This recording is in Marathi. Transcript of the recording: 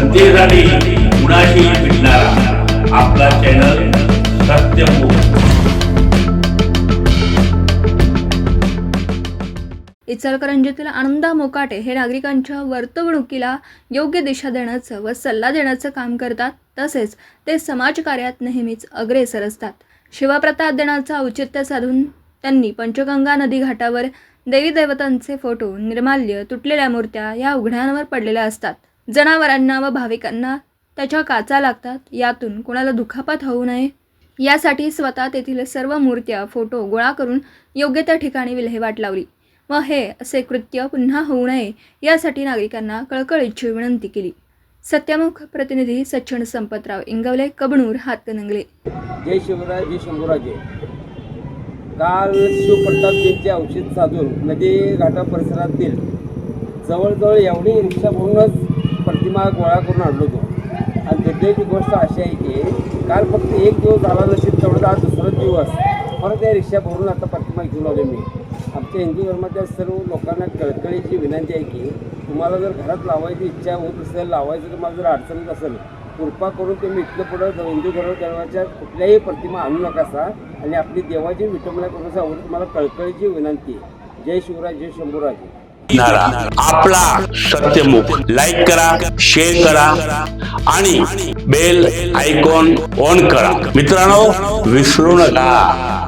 सत्तेसाठी कुणाशी भेटणारा. आपला चॅनल इचलकरंजीतील आनंदा मोकाटे हे नागरिकांच्या वर्तवणुकीला योग्य दिशा देण्याचं व सल्ला देण्याचं काम करतात तसेच ते समाजकार्यात नेहमीच अग्रेसर असतात. शिवप्रताप देण्याचं औचित्य साधून त्यांनी पंचगंगा नदी घाटावर देवी देवतांचे फोटो निर्माल्य तुटलेल्या मूर्त्या या उघड्यांवर पडलेल्या असतात. जनावरांना व भाविकांना त्याच्या काचा लागतात. यातून कोणाला दुखापत होऊ नये. यासाठी स्वतः तेथील सर्व मूर्त्या फोटो गोळा करून योग्य त्या ठिकाणी विल्हेवाट लावली. व हे असे कृत्य पुन्हा होऊ नये यासाठी नागरिकांना कळकळीची विनंती केली. सत्यमुख प्रतिनिधी सचिन संपतराव इंगवले कबणूर हातकणंगले जय शिवराय जय शंभूराजे. काल शिवप्रतापजींचे औषध साधून नदी घाटा परिसरातील जवळजवळ एवढी रिक्षा भरूनच प्रतिमा गोळा करून आणलो होतो आणि दुर्दैवी गोष्ट अशी आहे की काल फक्त एक दिवस झाला नसेल तेवढं आज दुसरा दिवस. परत या रिक्षा भरून आता प्रतिमा घेऊन आलो मी. आमच्या हिंदू धर्माच्या सर्व लोकांना कळकळीची विनंती आहे की तुम्हाला जर घरात लावायची इच्छा होत असेल लावायचं तुम्हाला जर अडचणीत असेल कृपा करून तुम्ही इथलं पुढं हिंदू धर्म धर्माच्या कुठल्याही प्रतिमा आणू नकासा. आणि आपली देवाची विटंबना करून सांगून तुम्हाला कळकळीची विनंती आहे. जय शिवराज जय शंभूराजे. आपला सत्यमुख. लाईक करा शेअर करा आणि बेल आयकॉन ऑन करा. मित्रांनो विसरू नका.